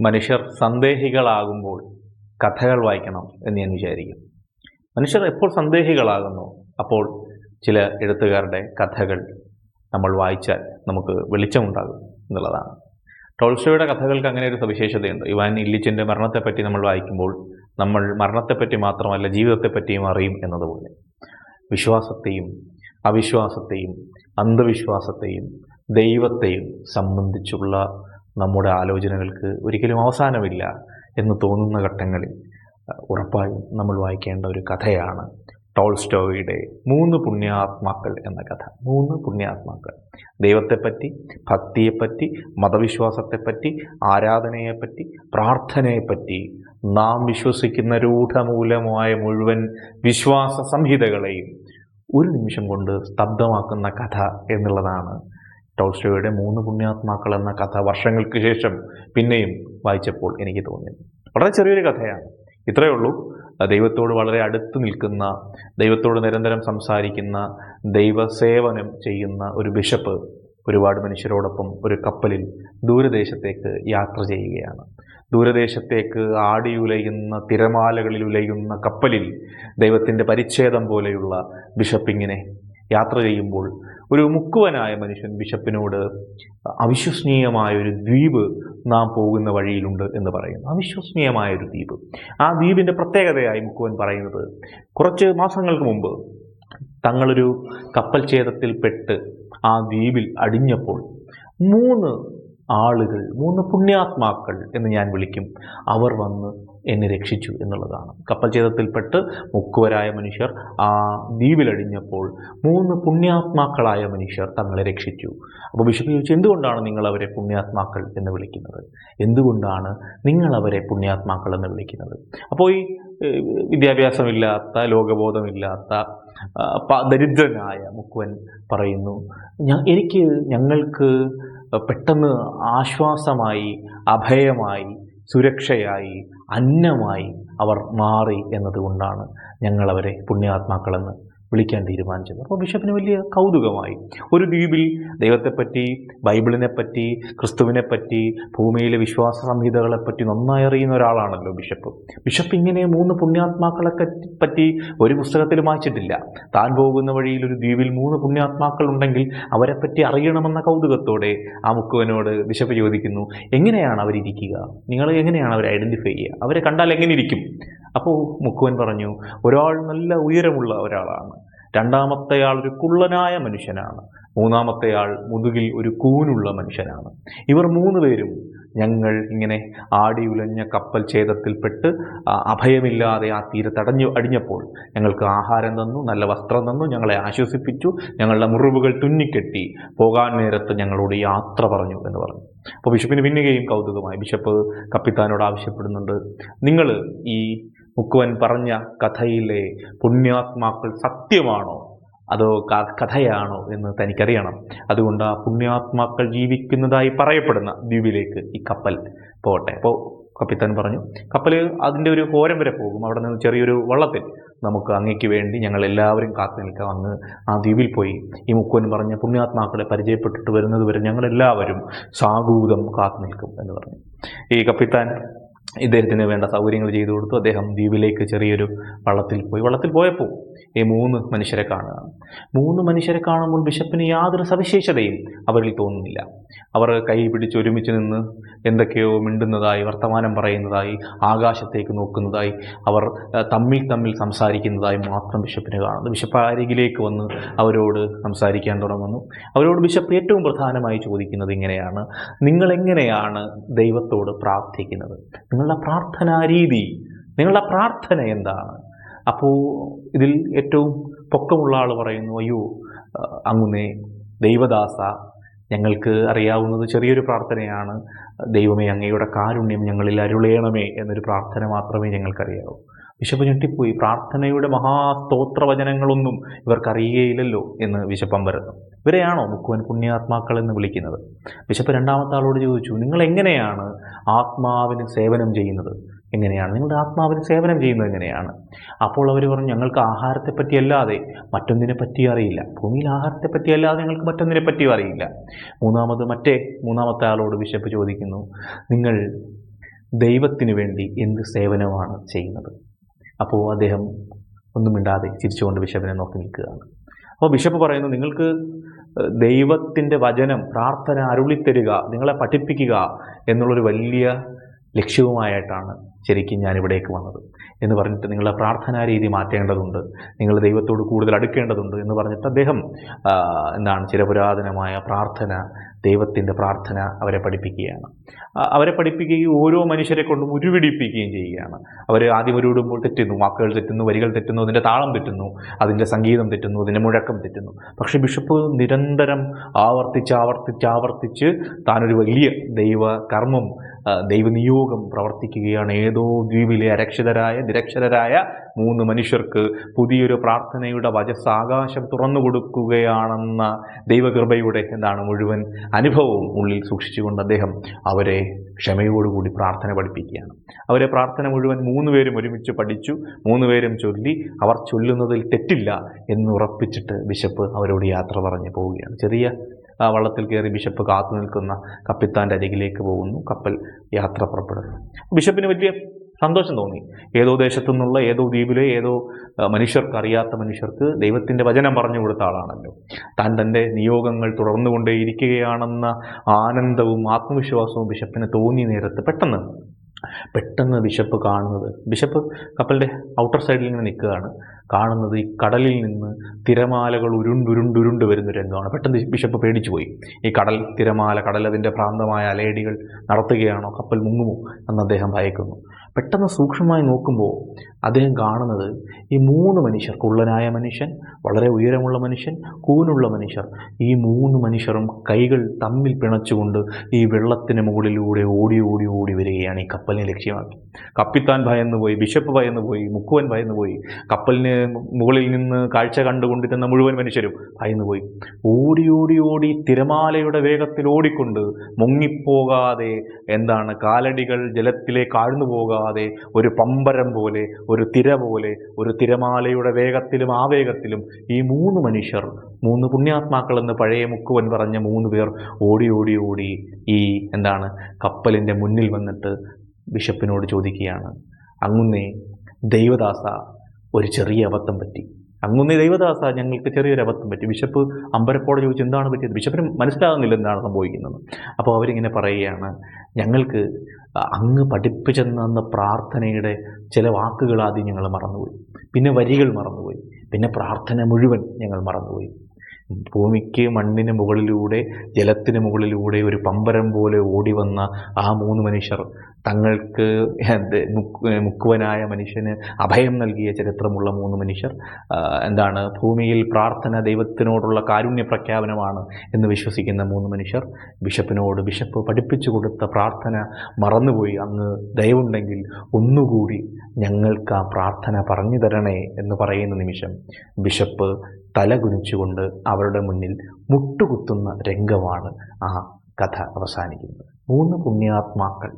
മനുഷ്യർ സന്ദേഹികളാകുമ്പോൾ കഥകൾ വായിക്കണം എന്ന് ഞാൻ വിചാരിക്കും. മനുഷ്യർ എപ്പോൾ സന്ദേഹികളാകുന്നു? അപ്പോൾ ചില എഴുത്തുകാരുടെ കഥകൾ നമ്മൾ വായിച്ചാൽ നമുക്ക് വെളിച്ചമുണ്ടാകും എന്നുള്ളതാണ്. ടോൾസ്റ്റോയുടെ കഥകൾക്ക് അങ്ങനെ ഒരു സവിശേഷതയുണ്ട്. ഇവാൻ ഇല്ലിച്ചിന്റെ മരണത്തെപ്പറ്റി നമ്മൾ വായിക്കുമ്പോൾ നമ്മൾ മരണത്തെപ്പറ്റി മാത്രമല്ല ജീവിതത്തെപ്പറ്റിയും അറിയും എന്നതുപോലെ. വിശ്വാസത്തെയും അവിശ്വാസത്തെയും അന്ധവിശ്വാസത്തെയും ദൈവത്തെയും സംബന്ധിച്ചുള്ള നമ്മുടെ ആലോചനകൾക്ക് ഒരിക്കലും അവസാനമില്ല എന്ന് തോന്നുന്ന ഘട്ടങ്ങളിൽ ഉറപ്പായും നമ്മൾ വായിക്കേണ്ട ഒരു കഥയാണ് ടോൾസ്റ്റോയുടെ മൂന്ന് പുണ്യാത്മാക്കൾ എന്ന കഥ. മൂന്ന് പുണ്യാത്മാക്കൾ. ദൈവത്തെപ്പറ്റി ഭക്തിയെപ്പറ്റി മതവിശ്വാസത്തെപ്പറ്റി ആരാധനയെപ്പറ്റി പ്രാർത്ഥനയെപ്പറ്റി നാം വിശ്വസിക്കുന്ന രൂഢമൂലമായ മുഴുവൻ വിശ്വാസ സംഹിതകളെയും ഒരു നിമിഷം കൊണ്ട് സ്തബ്ധമാക്കുന്ന കഥ എന്നുള്ളതാണ് ടോൾസ്റ്റോയുടെ മൂന്ന് പുണ്യാത്മാക്കൾ എന്ന കഥ വർഷങ്ങൾക്ക് ശേഷം പിന്നെയും വായിച്ചപ്പോൾ എനിക്ക് തോന്നി വളരെ ചെറിയൊരു കഥയാണ്. ഇത്രയേ ഉള്ളൂ. ദൈവത്തോട് വളരെ അടുത്ത് നിൽക്കുന്ന ദൈവത്തോട് നിരന്തരം സംസാരിക്കുന്ന ദൈവസേവനം ചെയ്യുന്ന ഒരു ബിഷപ്പ് ഒരുപാട് മനുഷ്യരോടൊപ്പം ഒരു കപ്പലിൽ ദൂരദേശത്തേക്ക് യാത്ര ചെയ്യുകയാണ്. ദൂരദേശത്തേക്ക് ആടിയുലയുന്ന തിരമാലകളിൽ ഉലയുന്ന കപ്പലിൽ ദൈവത്തിന്റെ പരിച്ഛേദം പോലെയുള്ള ബിഷപ്പിങ്ങിനെ യാത്ര ചെയ്യുമ്പോൾ ഒരു മുക്കുവനായ മനുഷ്യൻ ബിഷപ്പിനോട് അവിശ്വസനീയമായ ഒരു ദ്വീപ് നാം പോകുന്ന വഴിയിലുണ്ട് എന്ന് പറയുന്നു. അവിശ്വസനീയമായ ഒരു ദ്വീപ്. ആ ദ്വീപിന്റെ പ്രത്യേകതയായി മുക്കുവൻ പറയുന്നത് കുറച്ച് മാസങ്ങൾക്ക് മുമ്പ് തങ്ങളൊരു കപ്പൽ ഛേദത്തിൽ പെട്ട് ആ ദ്വീപിൽ അടിഞ്ഞപ്പോൾ മൂന്ന് ആളുകൾ മൂന്ന് പുണ്യാത്മാക്കൾ എന്ന് ഞാൻ വിളിക്കും. അവർ വന്ന് എന്നെ രക്ഷിച്ചു എന്നുള്ളതാണ്. കപ്പൽ ചേതത്തിൽപ്പെട്ട് മുക്കുവരായ മനുഷ്യർ ആ ദ്വീപിലടിഞ്ഞപ്പോൾ മൂന്ന് പുണ്യാത്മാക്കളായ മനുഷ്യർ തങ്ങളെ രക്ഷിച്ചു. അപ്പോൾ ബിഷപ്പ് ചോദിച്ചു എന്തുകൊണ്ടാണ് നിങ്ങൾ അവരെ പുണ്യാത്മാക്കൾ എന്ന് വിളിക്കുന്നത്? എന്തുകൊണ്ടാണ് നിങ്ങൾ അവരെ പുണ്യാത്മാക്കൾ എന്ന് വിളിക്കുന്നത്? അപ്പോൾ ഈ വിദ്യാഭ്യാസമില്ലാത്ത ലോകബോധമില്ലാത്ത ദരിദ്രനായ മുക്കുവൻ പറയുന്നു എനിക്ക് ഞങ്ങൾക്ക് പെട്ടെന്ന് ആശ്വാസമായി അഭയമായി സുരക്ഷയായി അന്നമായി അവർ മാറി എന്നതുകൊണ്ടാണ് ഞങ്ങളവരെ പുണ്യാത്മാക്കളെന്ന് വിളിക്കാൻ തീരുമാനിച്ചത്. അപ്പോൾ ബിഷപ്പിന് വലിയ കൗതുകമായി. ഒരു ദ്വീപിൽ ദൈവത്തെപ്പറ്റി ബൈബിളിനെപ്പറ്റി ക്രിസ്തുവിനെപ്പറ്റി ഭൂമിയിലെ വിശ്വാസ സംഹിതകളെപ്പറ്റി നന്നായി അറിയുന്ന ഒരാളാണല്ലോ ബിഷപ്പ്. ബിഷപ്പ് ഇങ്ങനെ മൂന്ന് പുണ്യാത്മാക്കളെ പറ്റി ഒരു പുസ്തകത്തിൽ വായിച്ചിട്ടില്ല. താൻ പോകുന്ന വഴിയിൽ ഒരു ദ്വീപിൽ മൂന്ന് പുണ്യാത്മാക്കൾ ഉണ്ടെങ്കിൽ അവരെപ്പറ്റി അറിയണമെന്ന കൗതുകത്തോടെ ആ മുക്കുവനോട് ബിഷപ്പ് ചോദിക്കുന്നു എങ്ങനെയാണ് അവരിരിക്കുക? നിങ്ങൾ എങ്ങനെയാണ് അവരെ ഐഡന്റിഫൈ ചെയ്യുക? അവരെ കണ്ടാൽ എങ്ങനെ ഇരിക്കും? അപ്പോൾ മുക്കുവൻ പറഞ്ഞു ഒരാൾ നല്ല ഉയരമുള്ള ഒരാളാണ്. രണ്ടാമത്തെ ആൾ ഒരു കുള്ളനായ മനുഷ്യനാണ്. മൂന്നാമത്തെയാൾ മുതുകിൽ ഒരു കൂനുള്ള മനുഷ്യനാണ്. ഇവർ മൂന്ന് പേരും ഞങ്ങൾ ഇങ്ങനെ ആടി ഉലഞ്ഞ കപ്പൽ ഛേദത്തിൽപ്പെട്ട് അഭയമില്ലാതെ ആ തീരത്തടഞ്ഞു അടിഞ്ഞപ്പോൾ ഞങ്ങൾക്ക് ആഹാരം തന്നു നല്ല വസ്ത്രം തന്നു ഞങ്ങളെ ആശ്വസിപ്പിച്ചു ഞങ്ങളുടെ മുറിവുകൾ തുന്നിക്കെട്ടി പോകാൻ നേരത്ത് ഞങ്ങളോട് യാത്ര പറഞ്ഞു എന്ന് പറഞ്ഞു. അപ്പോൾ ബിഷപ്പിന് പിന്നുകയും കൗതുകമായി. ബിഷപ്പ് കപ്പിത്താനോട് ആവശ്യപ്പെടുന്നുണ്ട് നിങ്ങൾ ഈ മുക്കുവൻ പറഞ്ഞ കഥയിലെ പുണ്യാത്മാക്കൾ സത്യമാണോ? അതോ കഥയാണോ എന്ന് തനിക്കറിയണം. അതുകൊണ്ട് ആ പുണ്യാത്മാക്കൾ ജീവിക്കുന്നതായി പറയപ്പെടുന്ന ദ്വീപിലേക്ക് ഈ കപ്പൽ പോട്ടെ. അപ്പോൾ കപ്പിത്താൻ പറഞ്ഞു കപ്പൽ അതിന്റെ ഒരു ഹോരം വരെ പോകും. അവിടെ നിന്ന് ചെറിയൊരു വള്ളത്തിൽ നമുക്ക് അങ്ങയ്ക്ക് വേണ്ടി ഞങ്ങൾ എല്ലാവരും കാത്തു നിൽക്കാം. അങ്ങ് ആ ദ്വീപിൽ പോയി. ഈ മുക്കുവൻ പറഞ്ഞ പുണ്യാത്മാക്കളെ പരിചയപ്പെട്ടിട്ട് വരുന്നത് വരെ ഞങ്ങളെല്ലാവരും സാഗൂതം കാത്തു നിൽക്കും എന്ന് പറഞ്ഞു. ഈ കപ്പിത്താൻ ഇദ്ദേഹത്തിന് വേണ്ട സൗകര്യങ്ങൾ ചെയ്തു കൊടുത്തു. അദ്ദേഹം ദ്വീപിലേക്ക് ചെറിയൊരു വള്ളത്തിൽ പോയി. വള്ളത്തിൽ പോയപ്പോൾ ഈ മൂന്ന് മനുഷ്യരെ കാണുകയാണ് മൂന്ന് മനുഷ്യരെ കാണുമ്പോൾ ബിഷപ്പിന് യാതൊരു സവിശേഷതയും അവരിൽ തോന്നുന്നില്ല. അവർ കൈ പിടിച്ച് ഒരുമിച്ച് നിന്ന് എന്തൊക്കെയോ മിണ്ടുന്നതായി വർത്തമാനം പറയുന്നതായി ആകാശത്തേക്ക് നോക്കുന്നതായി അവർ തമ്മിൽ തമ്മിൽ സംസാരിക്കുന്നതായി മാത്രം ബിഷപ്പിനെ കാണുന്നു. ബിഷപ്പ് അരികിലേക്ക് വന്ന് അവരോട് സംസാരിക്കാൻ തുടങ്ങുന്നു. അവരോട് ബിഷപ്പ് ഏറ്റവും പ്രധാനമായി ചോദിക്കുന്നത് ഇങ്ങനെയാണ്. നിങ്ങളെങ്ങനെയാണ് ദൈവത്തോട് പ്രാർത്ഥിക്കുന്നത്? നിങ്ങളുടെ പ്രാർത്ഥനാ രീതി നിങ്ങളുടെ പ്രാർത്ഥന എന്താണ്? അപ്പോൾ ഇതിൽ ഏറ്റവും പൊക്കമുള്ള ആൾ പറയുന്നു അയ്യോ അങ്ങനെ ദൈവദാസ ഞങ്ങൾക്ക് അറിയാവുന്നത് ചെറിയൊരു പ്രാർത്ഥനയാണ്. ദൈവമേ അങ്ങയുടെ കാരുണ്യം ഞങ്ങളിൽ അരുളേണമേ എന്നൊരു പ്രാർത്ഥന മാത്രമേ ഞങ്ങൾക്കറിയാവൂ. ബിഷപ്പ് ഞെട്ടിപ്പോയി പ്രാർത്ഥനയുടെ മഹാസ്തോത്രവചനങ്ങളൊന്നും ഇവർക്കറിയുകയില്ലല്ലോ എന്ന് വിശപ്പം വരുന്നു. ഇവരെയാണോ മുക്കുവൻ പുണ്യാത്മാക്കൾ എന്ന് വിളിക്കുന്നത്? ബിഷപ്പ് രണ്ടാമത്തെ ആളോട് ചോദിച്ചു നിങ്ങൾ എങ്ങനെയാണ് ആത്മാവിന് സേവനം ചെയ്യുന്നത്? എങ്ങനെയാണ്? നിങ്ങളുടെ ആത്മാവിന് സേവനം ചെയ്യുന്നത് എങ്ങനെയാണ്? അപ്പോൾ അവർ പറഞ്ഞു ഞങ്ങൾക്ക് ആഹാരത്തെപ്പറ്റി അല്ലാതെ മറ്റൊന്നിനെ പറ്റി അറിയില്ല. ഭൂമിയിൽ ആഹാരത്തെപ്പറ്റി അല്ലാതെ ഞങ്ങൾക്ക് മറ്റൊന്നിനെ പറ്റിയും അറിയില്ല. മൂന്നാമത് മറ്റേ മൂന്നാമത്തെ ആളോട് ബിഷപ്പ് ചോദിക്കുന്നു നിങ്ങൾ ദൈവത്തിന് വേണ്ടി എന്ത് സേവനമാണ് ചെയ്യുന്നത്? അപ്പോൾ അദ്ദേഹം ഒന്നും മിണ്ടാതെ ചിരിച്ചുകൊണ്ട് ബിഷപ്പിനെ നോക്കി നിൽക്കുകയാണ്. അപ്പോൾ ബിഷപ്പ് പറയുന്നു നിങ്ങൾക്ക് ദൈവത്തിന്റെ വചനം പ്രാർത്ഥന അരുളിത്തരുക നിങ്ങളെ പഠിപ്പിക്കുക എന്നുള്ളൊരു വലിയ ലക്ഷ്യവുമായിട്ടാണ് ശരിക്കും ഞാൻ ഇവിടേക്ക് വന്നത് എന്ന് പറഞ്ഞിട്ട് നിങ്ങളുടെ പ്രാർത്ഥനാ രീതി മാറ്റേണ്ടതുണ്ട് നിങ്ങൾ ദൈവത്തോട് കൂടുതൽ അടുക്കേണ്ടതുണ്ട് എന്ന് പറഞ്ഞിട്ട് അദ്ദേഹം എന്താണ് ചില പുരാതനമായ പ്രാർത്ഥന ദൈവത്തിന്റെ പ്രാർത്ഥന അവരെ പഠിപ്പിക്കുകയാണ്. അവരെ പഠിപ്പിക്കുകയും ഓരോ മനുഷ്യരെ കൊണ്ടും ഉരുവിടിപ്പിക്കുകയും ചെയ്യുകയാണ്. അവർ ആദ്യം ഉരുവിടുമ്പോൾ തെറ്റുന്നു വാക്കുകൾ തെറ്റുന്നു വരികൾ തെറ്റുന്നു അതിന്റെ താളം തെറ്റുന്നു അതിന്റെ സംഗീതം തെറ്റുന്നു അതിന്റെ മുഴക്കം തെറ്റുന്നു. പക്ഷേ ബിഷപ്പ് നിരന്തരം ആവർത്തിച്ച് ആവർത്തിച്ച് ആവർത്തിച്ച് താനൊരു വലിയ ദൈവ കർമ്മം ദൈവനിയോഗം പ്രവർത്തിക്കുകയാണ് ഏതോ ദ്വീപിലെ അരക്ഷിതരായ നിരക്ഷരരായ മൂന്ന് മനുഷ്യർക്ക് പുതിയൊരു പ്രാർത്ഥനയുടെ വചസ് ആകാശം തുറന്നു കൊടുക്കുകയാണെന്ന ദൈവകൃപയുടെ എന്താണ് മുഴുവൻ അനുഭവവും ഉള്ളിൽ സൂക്ഷിച്ചുകൊണ്ട് അദ്ദേഹം അവരെ ക്ഷമയോടുകൂടി പ്രാർത്ഥന പഠിപ്പിക്കുകയാണ്. അവരെ പ്രാർത്ഥന മുഴുവൻ മൂന്ന് പേരും ഒരുമിച്ച് പഠിച്ചു. മൂന്ന് പേരും ചൊല്ലി അവർ ചൊല്ലുന്നതിൽ തെറ്റില്ല എന്ന് ഉറപ്പിച്ചിട്ട് ബിഷപ്പ് അവരോട് യാത്ര പറഞ്ഞു പോവുകയാണ്. ചെറിയ വള്ളത്തിൽ കയറി ബിഷപ്പ് കാത്തു നിൽക്കുന്ന കപ്പിത്താന്റെ അരികിലേക്ക് പോകുന്നു. കപ്പൽ യാത്ര പുറപ്പെടുന്നു. ബിഷപ്പിന് വലിയ സന്തോഷം തോന്നി. ഏതോ ദേശത്തു നിന്നുള്ള ഏതോ ദ്വീപിലെ ഏതോ മനുഷ്യർക്ക് അറിയാത്ത മനുഷ്യർക്ക് ദൈവത്തിന്റെ വചനം പറഞ്ഞു കൊടുത്ത ആളാണല്ലോ. താൻ തന്റെ നിയോഗങ്ങൾ തുടർന്നുകൊണ്ടേയിരിക്കുകയാണെന്ന ആനന്ദവും ആത്മവിശ്വാസവും ബിഷപ്പിന് തോന്നിയ നേരത്ത് പെട്ടെന്ന് പെട്ടെന്ന് ബിഷപ്പ് കാണുന്നത്. ബിഷപ്പ് കപ്പലിന്റെ ഔട്ടർ സൈഡിൽ ഇങ്ങനെ നിൽക്കുകയാണ്. കാണുന്നത് ഈ കടലിൽ നിന്ന് തിരമാലകൾ ഉരുണ്ടുരുണ്ടുരുണ്ട് വരുന്ന രംഗമാണ്. പെട്ടെന്ന് ബിഷപ്പ് പേടിച്ചു പോയി. ഈ കടൽ തിരമാല കടൽ അതിന്റെ ഭ്രാന്തമായ അലേടികൾ നടത്തുകയാണോ? കപ്പൽ മുങ്ങുമോ? എന്ന് അദ്ദേഹം ഭയക്കുന്നു. പെട്ടെന്ന് സൂക്ഷ്മമായി നോക്കുമ്പോൾ അദ്ദേഹം കാണുന്നത് ഈ മൂന്ന് മനുഷ്യർ കുള്ളനായ മനുഷ്യൻ വളരെ ഉയരമുള്ള മനുഷ്യൻ കൂനുള്ള മനുഷ്യർ ഈ മൂന്ന് മനുഷ്യരും കൈകൾ തമ്മിൽ പിണച്ചുകൊണ്ട് ഈ വെള്ളത്തിന് മുകളിലൂടെ ഓടി ഓടി ഓടി വരികയാണ് ഈ കപ്പലിനെ ലക്ഷ്യമാക്കി. കപ്പിത്താൻ ഭയന്ന് പോയി ബിഷപ്പ് ഭയന്ന് പോയി മുക്കുവൻ ഭയന്ന് പോയി കപ്പലിന് മുകളിൽ നിന്ന് കാഴ്ച കണ്ടുകൊണ്ടിരുന്ന മുഴുവൻ മനുഷ്യരും ഭയന്നു പോയി. ഓടി ഓടി ഓടി തിരമാലയുടെ വേഗത്തിൽ ഓടിക്കൊണ്ട് മുങ്ങിപ്പോകാതെ എന്താണ് കാലടികൾ ജലത്തിലേക്ക് ആഴ്ന്നു പോകാതെ ഒരു പമ്പരം പോലെ ഒരു തിര പോലെ ഒരു തിരമാലയുടെ വേഗത്തിലും ആവേഗത്തിലും ഈ മൂന്ന് മനുഷ്യർ മൂന്ന് പുണ്യാത്മാക്കൾ എന്ന് പഴയ മുക്കുവൻ പറഞ്ഞ മൂന്ന് പേർ ഓടി ഓടി ഓടി ഈ എന്താണ് കപ്പലിന്റെ മുന്നിൽ വന്നിട്ട് ബിഷപ്പിനോട് ചോദിക്കുകയാണ്. അങ്ങുന്നേ ദൈവദാസ ഒരു ചെറിയ അബദ്ധം പറ്റി. അങ്ങുന്നേ ദൈവദാസ ഞങ്ങൾക്ക് ചെറിയൊരു അബദ്ധം പറ്റി. ബിഷപ്പ് അമ്പരപ്പോടെ ചോദിച്ചു എന്താണ് പറ്റിയത്? ബിഷപ്പിന് മനസ്സിലാകുന്നില്ല എന്താണ് സംഭവിക്കുന്നത്. അപ്പോൾ അവരിങ്ങനെ പറയുകയാണ് ഞങ്ങൾക്ക് അങ്ങ് പഠിപ്പിച്ചു തന്ന പ്രാർത്ഥനയുടെ ചില വാക്കുകൾ ആദ്യം ഞങ്ങൾ മറന്നുപോയി. പിന്നെ വരികൾ മറന്നുപോയി. പിന്നെ പ്രാർത്ഥന മുഴുവൻ ഞങ്ങൾ മറന്നുപോയി. ഭൂമിക്ക് മണ്ണിന് മുകളിലൂടെ ജലത്തിന് മുകളിലൂടെ ഒരു പമ്പരം പോലെ ഓടി വന്ന ആ മൂന്ന് മനുഷ്യർ തങ്ങൾക്ക് മുക്കുവനായ മനുഷ്യന് അഭയം നൽകിയ ചരിത്രമുള്ള മൂന്ന് മനുഷ്യർ എന്താണ് ഭൂമിയിൽ പ്രാർത്ഥന ദൈവത്തിനോടുള്ള കാരുണ്യ പ്രഖ്യാപനമാണ് എന്ന് വിശ്വസിക്കുന്ന മൂന്ന് മനുഷ്യർ ബിഷപ്പിനോട് ബിഷപ്പ് പഠിപ്പിച്ചു കൊടുത്ത പ്രാർത്ഥന മറന്നുപോയി. അങ്ങ് ദയവുണ്ടെങ്കിൽ ഒന്നുകൂടി ഞങ്ങൾക്ക് ആ പ്രാർത്ഥന പറഞ്ഞു തരണേ എന്ന് പറയുന്ന നിമിഷം ബിഷപ്പ് തലകുനിച്ചുകൊണ്ട് അവരുടെ മുന്നിൽ മുട്ടുകുത്തുന്ന രംഗമാണ് ആ കഥ അവസാനിക്കുന്നത്. മൂന്ന് പുണ്യാത്മാക്കൾ.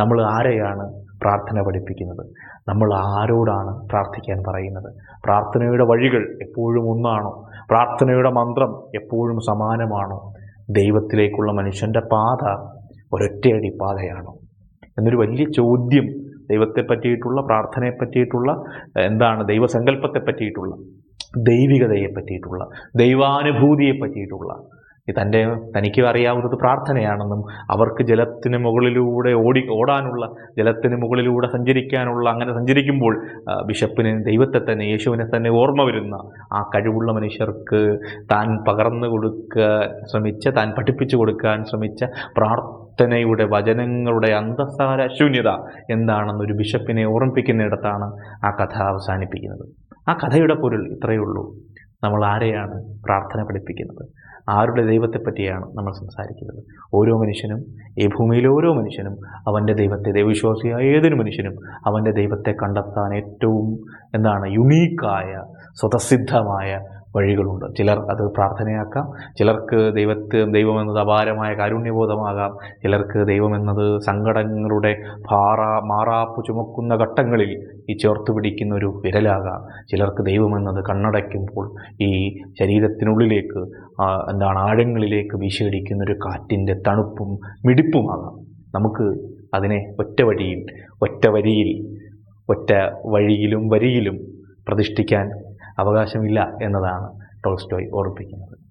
നമ്മൾ ആരെയാണ് പ്രാർത്ഥന പഠിപ്പിക്കുന്നത്? നമ്മൾ ആരോടാണ് പ്രാർത്ഥിക്കാൻ പറയുന്നത്? പ്രാർത്ഥനയുടെ വഴികൾ എപ്പോഴും ഒന്നാണോ? പ്രാർത്ഥനയുടെ മന്ത്രം എപ്പോഴും സമാനമാണോ? ദൈവത്തിലേക്കുള്ള മനുഷ്യന്റെ പാത ഒരൊറ്റയടി പാതയാണോ? എന്നൊരു വലിയ ചോദ്യം ദൈവത്തെ പറ്റിയിട്ടുള്ള പ്രാർത്ഥനയെ പറ്റിയിട്ടുള്ള എന്താണ് ദൈവസങ്കല്പത്തെ പറ്റിയിട്ടുള്ള ദൈവികതയെ പറ്റിയിട്ടുള്ള ദൈവാനുഭൂതിയെ പറ്റിയിട്ടുള്ള തന്റെ തനിക്ക് അറിയാവുന്നത് പ്രാർത്ഥനയാണെന്നും അവർക്ക് ജലത്തിന് മുകളിലൂടെ ഓടി ഓടാനുള്ള ജലത്തിന് മുകളിലൂടെ സഞ്ചരിക്കാനുള്ള അങ്ങനെ സഞ്ചരിക്കുമ്പോൾ ബിഷപ്പിന് ദൈവത്തെ തന്നെ യേശുവിനെ തന്നെ ഓർമ്മ വരുന്ന ആ കഴിവുള്ള മനുഷ്യർക്ക് താൻ പകർന്നു കൊടുക്കാൻ ശ്രമിച്ച താൻ പഠിപ്പിച്ചു കൊടുക്കാൻ ശ്രമിച്ച പ്രാർത്ഥനയുടെ വചനങ്ങളുടെ അന്തസാര ശൂന്യത എന്താണെന്നൊരു ബിഷപ്പിനെ ഓർമ്മിപ്പിക്കുന്നിടത്താണ് ആ കഥ അവസാനിപ്പിക്കുന്നത്. ആ കഥയുടെ പൊരുൾ ഇത്രയേ ഉള്ളൂ. നമ്മൾ ആരെയാണ് പ്രാർത്ഥന പഠിപ്പിക്കുന്നത്? ആരുടെ ദൈവത്തെ പറ്റിയാണ് നമ്മൾ സംസാരിക്കുന്നത്? ഓരോ മനുഷ്യനും ഈ ഭൂമിയിലെ ഓരോ മനുഷ്യനും അവന്റെ ദൈവത്തെ ദൈവവിശ്വാസിയായ ഏതൊരു മനുഷ്യനും അവന്റെ ദൈവത്തെ കണ്ടെത്താൻ ഏറ്റവും എന്താണ് യുണീക്കായ സ്വതസിദ്ധമായ വഴികളുണ്ട്. ചിലർ അത് പ്രാർത്ഥനയാക്കാം ചിലർക്ക് ദൈവത്തെ ദൈവമെന്നത് അപാരമായ കാരുണ്യബോധമാകാം ചിലർക്ക് ദൈവമെന്നത് സങ്കടങ്ങളുടെ ഭാറ മാറാപ്പ് ചുമക്കുന്ന ഘട്ടങ്ങളിൽ ഈ ചേർത്ത് പിടിക്കുന്ന ഒരു വിരലാകാം. ചിലർക്ക് ദൈവമെന്നത് കണ്ണടയ്ക്കുമ്പോൾ ഈ ശരീരത്തിനുള്ളിലേക്ക് എന്താണ് ആഴങ്ങളിലേക്ക് വീശിയടിക്കുന്ന ഒരു കാറ്റിന്റെ തണുപ്പും മിടിപ്പുമാകാം. നമുക്ക് അതിനെ ഒറ്റ വഴിയിൽ ഒറ്റ വരിയിൽ ഒറ്റ വഴിയിലും വരിയിലും പ്രതിഷ്ഠിക്കാൻ അവകാശമില്ല എന്നതാണ് ടോൾസ്റ്റോയ് ഓർമ്മിപ്പിക്കുന്നത്.